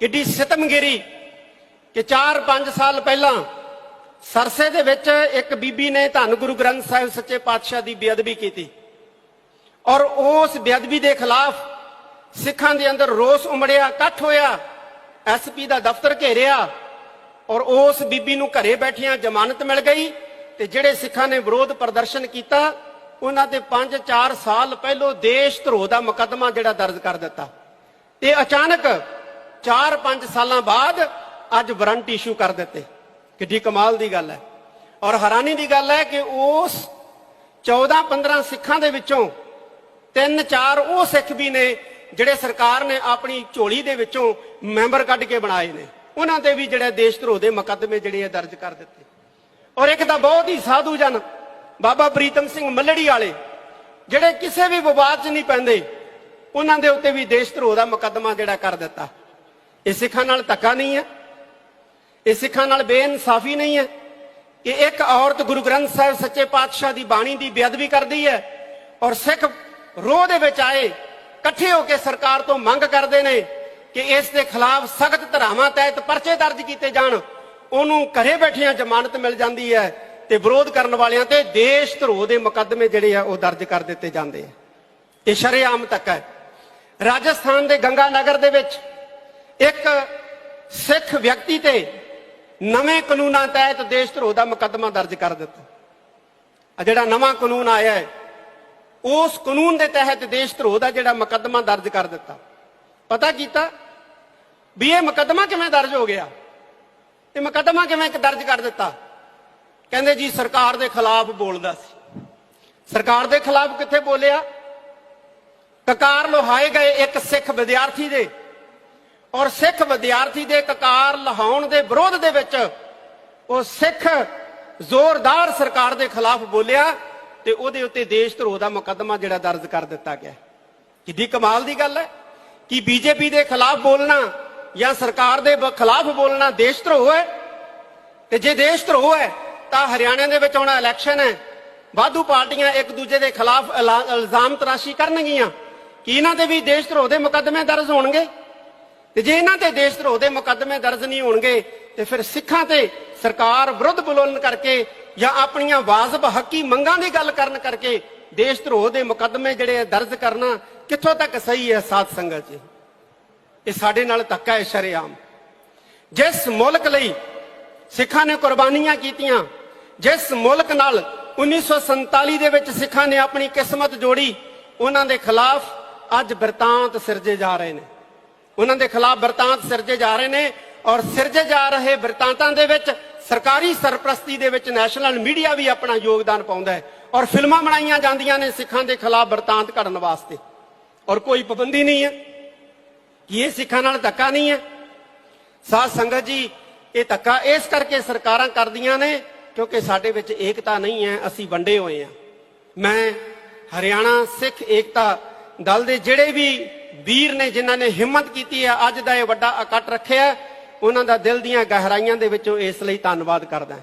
ਕਿੱਡੀ ਸਿਤਮਗਿਰੀ ਕਿ 4-5 ਸਾਲ ਪਹਿਲਾਂ ਸਰਸੇ ਦੇ ਵਿੱਚ ਇੱਕ ਬੀਬੀ ਨੇ ਧੰਨ ਗੁਰੂ ਗ੍ਰੰਥ ਸਾਹਿਬ ਸੱਚੇ ਪਾਤਸ਼ਾਹ ਦੀ ਬੇਅਦਬੀ ਕੀਤੀ। ਔਰ ਉਸ ਬੇਅਦਬੀ ਦੇ ਖਿਲਾਫ ਸਿੱਖਾਂ ਦੇ ਅੰਦਰ ਰੋਸ ਉਮੜਿਆ, ਇਕੱਠ ਹੋਇਆ ਐਸਪੀ ਦਾ ਦਫ਼ਤਰ ਘੇਰਿਆ ਔਰ ਉਸ ਬੀਬੀ ਨੂੰ ਘਰੇ ਬੈਠਿਆਂ ਜ਼ਮਾਨਤ ਮਿਲ ਗਈ ਤੇ ਜਿਹੜੇ ਸਿੱਖਾਂ ਨੇ ਵਿਰੋਧ ਪ੍ਰਦਰਸ਼ਨ ਕੀਤਾ, ਉਹਨਾਂ ਤੇ 5-4 ਸਾਲ ਪਹਿਲੋਂ ਦੇਸ਼ ਧਰੋਹ ਦਾ ਮੁਕੱਦਮਾ ਜਿਹੜਾ ਦਰਜ ਕਰ ਦਿੱਤਾ। ਤੇ ਅਚਾਨਕ 4-5 ਸਾਲਾਂ ਬਾਅਦ ਅੱਜ ਵਾਰੰਟ ਇਸ਼ੂ ਕਰ ਦਿੱਤੇ ਕਿੱਡੀ ਕਮਾਲ ਦੀ ਗੱਲ ਹੈ। ਔਰ ਹੈਰਾਨੀ ਦੀ ਗੱਲ ਹੈ ਕਿ ਉਸ 14-15 ਸਿੱਖਾਂ ਦੇ ਵਿੱਚੋਂ ਤਿੰਨ ਚਾਰ ਉਹ ਸਿੱਖ ਵੀ ਨੇ ਜਿਹੜੇ ਸਰਕਾਰ ਨੇ ਆਪਣੀ ਝੋਲੀ ਦੇ ਵਿੱਚੋਂ ਮੈਂਬਰ ਕੱਢ ਕੇ ਬਣਾਏ ਨੇ। ਉਹਨਾਂ ਤੇ ਵੀ ਜਿਹੜੇ ਦੇਸ਼ ਧਰੋਹ ਦੇ ਮੁਕੱਦਮੇ ਜਿਹੜੇ ਆ ਦਰਜ ਕਰ ਦਿੱਤੇ। ਔਰ ਇੱਕ ਤਾਂ ਬਹੁਤ ਹੀ ਸਾਧੂ ਜਨ ਬਾਬਾ ਪ੍ਰੀਤਮ ਸਿੰਘ ਮੱਲੜੀ ਵਾਲੇ, ਜਿਹੜੇ ਕਿਸੇ ਵੀ ਵਿਵਾਦ 'ਚ ਨਹੀਂ ਪੈਂਦੇ, ਉਹਨਾਂ ਦੇ ਉੱਤੇ ਵੀ ਦੇਸ਼ ਧਰੋਹ ਦਾ ਮੁਕੱਦਮਾ ਜਿਹੜਾ ਕਰ ਦਿੱਤਾ। ਇਹ ਸਿੱਖਾਂ ਨਾਲ ਧੱਕਾ ਨਹੀਂ ਹੈ। ਇਹ ਸਿੱਖਾਂ ਨਾਲ ਬੇਇਨਸਾਫੀ ਨਹੀਂ ਹੈ। ਕਿ ਇੱਕ ਔਰਤ ਗੁਰੂ ਗ੍ਰੰਥ ਸਾਹਿਬ ਸੱਚੇ ਪਾਤਸ਼ਾਹ ਦੀ ਬਾਣੀ ਦੀ ਬੇਅਦਬੀ ਕਰਦੀ ਹੈ ਔਰ ਸਿੱਖ ਰੋਹ ਦੇ ਵਿੱਚ ਆਏ, ਇਕੱਠੇ ਹੋ ਕੇ ਸਰਕਾਰ ਤੋਂ ਮੰਗ ਕਰਦੇ ਨੇ ਕਿ ਇਸ ਦੇ ਖਿਲਾਫ ਸਖਤ ਧਰਾਵਾਂ ਤਹਿਤ ਪਰਚੇ ਦਰਜ ਕੀਤੇ ਜਾਣ। ਉਹਨੂੰ ਘਰੇ ਬੈਠਿਆਂ ਜ਼ਮਾਨਤ ਮਿਲ ਜਾਂਦੀ ਹੈ ਤੇ ਵਿਰੋਧ ਕਰਨ ਵਾਲਿਆਂ ਤੇ ਦੇਸ਼ ਧਰੋਹ ਦੇ ਮੁਕੱਦਮੇ ਜਿਹੜੇ ਆ ਉਹ ਦਰਜ ਕਰ ਦਿੱਤੇ ਜਾਂਦੇ ਆ। ਇਹ ਸ਼ਰੇਆਮ ਤੱਕ ਹੈ। ਰਾਜਸਥਾਨ ਦੇ ਗੰਗਾ ਨਗਰ ਦੇ ਵਿੱਚ ਇੱਕ ਸਿੱਖ ਵਿਅਕਤੀ ਤੇ ਨਵੇਂ ਕਾਨੂੰਨਾਂ ਤਹਿਤ ਦੇਸ਼ ਧਰੋਹ ਦਾ ਮੁਕੱਦਮਾ ਦਰਜ ਕਰ ਦਿੱਤਾ। ਆ ਜਿਹੜਾ ਨਵਾਂ ਕਾਨੂੰਨ ਆਇਆ ਹੈ, ਉਸ ਕਾਨੂੰਨ ਦੇ ਤਹਿਤ ਦੇਸ਼ ਧਰੋਹ ਦਾ ਜਿਹੜਾ ਮੁਕੱਦਮਾ ਦਰਜ ਕਰ ਦਿੱਤਾ। ਪਤਾ ਕੀਤਾ ਵੀ ਇਹ ਮੁਕੱਦਮਾ ਕਿਵੇਂ ਦਰਜ ਹੋ ਗਿਆ? ਇਹ ਮੁਕੱਦਮਾ ਕਿਵੇਂ ਦਰਜ ਕਰ ਦਿੱਤਾ? ਕਹਿੰਦੇ ਜੀ ਸਰਕਾਰ ਦੇ ਖਿਲਾਫ ਬੋਲਦਾ ਸੀ। ਸਰਕਾਰ ਦੇ ਖਿਲਾਫ ਕਿੱਥੇ ਬੋਲਿਆ? ਕਕਾਰ ਲੋਹਾਏ ਗਏ ਇੱਕ ਸਿੱਖ ਵਿਦਿਆਰਥੀ ਦੇ ਔਰ ਸਿੱਖ ਵਿਦਿਆਰਥੀ ਦੇ ਕਕਾਰ ਲਹਾਉਣ ਦੇ ਵਿਰੋਧ ਦੇ ਵਿੱਚ ਉਹ ਸਿੱਖ ਜ਼ੋਰਦਾਰ ਸਰਕਾਰ ਦੇ ਖਿਲਾਫ ਬੋਲਿਆ ਤੇ ਉਹਦੇ ਉੱਤੇ ਦੇਸ਼ ਧਰੋਹ ਦਾ ਮੁਕੱਦਮਾ ਜਿਹੜਾ ਦਰਜ ਕਰ ਦਿੱਤਾ ਗਿਆ। ਕਿੱਡੀ ਕਮਾਲ ਦੀ ਗੱਲ ਹੈ ਕਿ ਬੀਜੇਪੀ ਦੇ ਖਿਲਾਫ ਬੋਲਣਾ ਜਾਂ ਸਰਕਾਰ ਦੇ ਖਿਲਾਫ ਬੋਲਣਾ ਦੇਸ਼ ਧਰੋਹ ਹੈ। ਤੇ ਜੇ ਦੇਸ਼ ਧਰੋਹ ਹੈ, ਤਾਂ ਹਰਿਆਣਾ ਦੇ ਵਿੱਚ ਹੁਣ ਇਲੈਕਸ਼ਨ ਹੈ। ਵਾਧੂ ਪਾਰਟੀਆਂ ਇੱਕ ਦੂਜੇ ਦੇ ਖਿਲਾਫ ਇਲਜ਼ਾਮ ਤਰਾਸ਼ੀ ਕਰਨਗੀਆਂ। ਕਿ ਇਹਨਾਂ ਤੇ ਵੀ ਦੇਸ਼ ਧਰੋਹ ਦੇ ਮੁਕੱਦਮੇ ਦਰਜ ਹੋਣਗੇ? ਤੇ ਜੇ ਇਹਨਾਂ ਤੇ ਦੇਸ਼ ਧਰੋਹ ਦੇ ਮੁਕੱਦਮੇ ਦਰਜ ਨਹੀਂ ਹੋਣਗੇ, ਤੇ ਫਿਰ ਸਿੱਖਾਂ ਤੇ ਸਰਕਾਰ ਵਿਰੁੱਧ ਬੋਲਣ ਕਰਕੇ ਜਾਂ ਆਪਣੀਆਂ ਵਾਜਬ ਹੱਕੀ ਮੰਗਾਂ ਦੀ ਗੱਲ ਕਰਨ ਕਰਕੇ ਦੇਸ਼ ਧਰੋਹ ਦੇ ਮੁਕੱਦਮੇ ਜਿਹੜੇ ਆ ਦਰਜ ਕਰਨਾ ਕਿੱਥੋਂ ਤੱਕ ਸਹੀ ਹੈ ਸਾਧ ਸੰਗਤ ਜੀ? ਇਹ ਸਾਡੇ ਨਾਲ ਧੱਕਾ ਹੈ ਸ਼ਰੇਆਮ। ਜਿਸ ਮੁਲਕ ਲਈ ਸਿੱਖਾਂ ਨੇ ਕੁਰਬਾਨੀਆਂ ਕੀਤੀਆਂ, ਜਿਸ ਮੁਲਕ ਨਾਲ 1947 ਦੇ ਵਿੱਚ ਸਿੱਖਾਂ ਨੇ ਆਪਣੀ ਕਿਸਮਤ ਜੋੜੀ, ਉਹਨਾਂ ਦੇ ਖਿਲਾਫ ਅੱਜ ਬਿਰਤਾਂਤ ਸਿਰਜੇ ਜਾ ਰਹੇ ਨੇ। ਉਹਨਾਂ ਦੇ ਖਿਲਾਫ ਬਿਰਤਾਂਤ ਸਿਰਜੇ ਜਾ ਰਹੇ ਨੇ ਔਰ ਸਿਰਜੇ ਜਾ ਰਹੇ ਬਿਰਤਾਂਤਾਂ ਦੇ ਵਿੱਚ ਸਰਕਾਰੀ ਸਰਪ੍ਰਸਤੀ ਦੇ ਵਿੱਚ ਨੈਸ਼ਨਲ ਮੀਡੀਆ ਵੀ ਆਪਣਾ ਯੋਗਦਾਨ ਪਾਉਂਦਾ ਹੈ ਔਰ ਫਿਲਮਾਂ ਬਣਾਈਆਂ ਜਾਂਦੀਆਂ ਨੇ ਸਿੱਖਾਂ ਦੇ ਖਿਲਾਫ ਬਿਰਤਾਂਤ ਘੜਨ ਵਾਸਤੇ। ਔਰ ਕੋਈ ਪਾਬੰਦੀ ਨਹੀਂ ਹੈ। ਕਿ ਇਹ ਸਿੱਖਾਂ ਨਾਲ ਧੱਕਾ ਨਹੀਂ ਹੈ? ਸਾਧ ਸੰਗਤ ਜੀ, ਇਹ ਧੱਕਾ ਇਸ ਕਰਕੇ ਸਰਕਾਰਾਂ ਕਰਦੀਆਂ ਨੇ ਕਿਉਂਕਿ ਸਾਡੇ ਵਿੱਚ ਏਕਤਾ ਨਹੀਂ ਹੈ, ਅਸੀਂ ਵੰਡੇ ਹੋਏ ਹਾਂ। ਮੈਂ ਹਰਿਆਣਾ ਸਿੱਖ ਏਕਤਾ ਦਲ ਦੇ ਜਿਹੜੇ ਵੀ ਵੀਰ ਨੇ ਜਿਨ੍ਹਾਂ ਨੇ ਹਿੰਮਤ ਕੀਤੀ ਹੈ, ਅੱਜ ਦਾ ਇਹ ਵੱਡਾ ਇਕੱਠ ਰੱਖਿਆ ਉਹਨਾਂ ਦਾ ਦਿਲ ਦੀਆਂ ਗਹਿਰਾਈਆਂ ਦੇ ਵਿੱਚੋਂ ਇਸ ਲਈ ਧੰਨਵਾਦ ਕਰਦਾ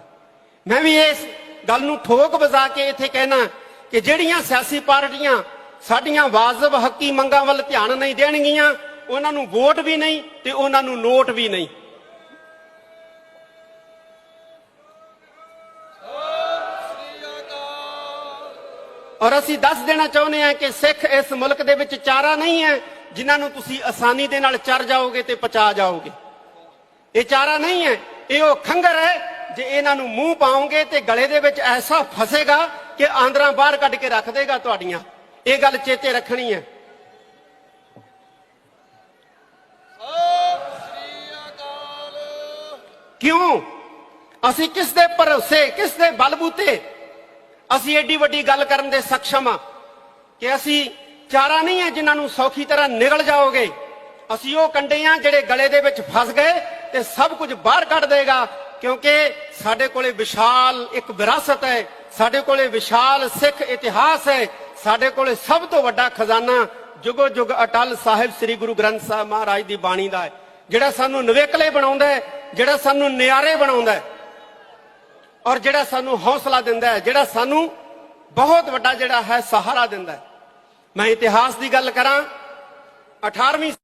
ਮੈਂ ਵੀ ਇਸ ਗੱਲ ਨੂੰ ਠੋਕ ਵਜਾ ਕੇ ਇੱਥੇ ਕਹਿਣਾ ਕਿ ਜਿਹੜੀਆਂ ਸਿਆਸੀ ਪਾਰਟੀਆਂ ਸਾਡੀਆਂ ਵਾਜਬ ਹੱਕੀ ਮੰਗਾਂ ਵੱਲ ਧਿਆਨ ਨਹੀਂ ਦੇਣਗੀਆਂ, ਉਹਨਾਂ ਨੂੰ ਵੋਟ ਵੀ ਨਹੀਂ ਤੇ ਉਹਨਾਂ ਨੂੰ ਨੋਟ ਵੀ ਨਹੀਂ। ਔਰ ਅਸੀਂ ਦੱਸ ਦੇਣਾ ਚਾਹੁੰਦੇ ਹਾਂ ਕਿ ਸਿੱਖ ਇਸ ਮੁਲਕ ਦੇ ਵਿੱਚ ਚਾਰਾ ਨਹੀਂ ਹੈ ਜਿਨ੍ਹਾਂ ਨੂੰ ਤੁਸੀਂ ਆਸਾਨੀ ਦੇ ਨਾਲ ਚੜ ਜਾਓਗੇ ਤੇ ਪਚਾ ਜਾਓਗੇ। ਇਹ ਚਾਰਾ ਨਹੀਂ ਹੈ, ਇਹ ਉਹ ਖੰਗਰ ਹੈ ਜੇ ਇਹਨਾਂ ਨੂੰ ਮੂੰਹ ਪਾਓਗੇ ਤੇ ਗਲੇ ਦੇ ਵਿੱਚ ਐਸਾ ਫਸੇਗਾ ਕਿ ਆਂਦਰਾਂ ਬਾਹਰ ਕੱਢ ਕੇ ਰੱਖ ਦੇਗਾ ਤੁਹਾਡੀਆਂ। ਇਹ ਗੱਲ ਚੇਤੇ ਰੱਖਣੀ ਹੈ। ਕਿਉਂ? ਅਸੀਂ ਕਿਸ ਦੇ ਭਰੋਸੇ, ਕਿਸ ਦੇ ਬਲਬੂਤੇ ਅਸੀਂ ਐਡੀ ਵੱਡੀ ਗੱਲ ਕਰਨ ਦੇ ਸક્ષਮ ਆ ਕਿ ਅਸੀਂ ਚਾਰਾ ਨਹੀਂ ਹੈ ਜਿਨ੍ਹਾਂ ਨੂੰ ਸੌਖੀ ਤਰ੍ਹਾਂ ਨਿਗਲ ਜਾਓਗੇ। ਅਸੀਂ ਉਹ ਕੰਡੇ ਆ ਜਿਹੜੇ ਗਲੇ ਦੇ ਵਿੱਚ ਫਸ ਗਏ ਤੇ ਸਭ ਕੁਝ ਬਾਹਰ ਕੱਢ ਦੇਗਾ, ਕਿਉਂਕਿ ਸਾਡੇ ਕੋਲੇ ਵਿਸ਼ਾਲ ਇੱਕ ਵਿਰਾਸਤ ਹੈ, ਸਾਡੇ ਕੋਲੇ ਵਿਸ਼ਾਲ ਸਿੱਖ ਇਤਿਹਾਸ ਹੈ, ਸਾਡੇ ਕੋਲੇ ਸਭ ਤੋਂ ਵੱਡਾ ਖਜ਼ਾਨਾ ਜੁਗੋ ਜੁਗ ਅਟਲ ਸਾਹਿਬ ਸ੍ਰੀ ਗੁਰੂ ਗ੍ਰੰਥ ਸਾਹਿਬ ਮਹਾਰਾਜ ਦੀ ਬਾਣੀ ਦਾ ਹੈ, ਜਿਹੜਾ ਸਾਨੂੰ ਨਵੇਕਲੇ ਬਣਾਉਂਦਾ ਹੈ, ਜਿਹੜਾ ਸਾਨੂੰ ਨਿਆਰੇ ਬਣਾਉਂਦਾ ਹੈ, ਔਰ ਜਿਹੜਾ ਸਾਨੂੰ ਹੌਸਲਾ ਦਿੰਦਾ ਹੈ, ਜਿਹੜਾ ਸਾਨੂੰ ਬਹੁਤ ਵੱਡਾ ਜਿਹੜਾ ਹੈ ਸਹਾਰਾ ਦਿੰਦਾ ਹੈ। ਮੈਂ ਇਤਿਹਾਸ ਦੀ ਗੱਲ ਕਰਾਂ 18ਵੀਂ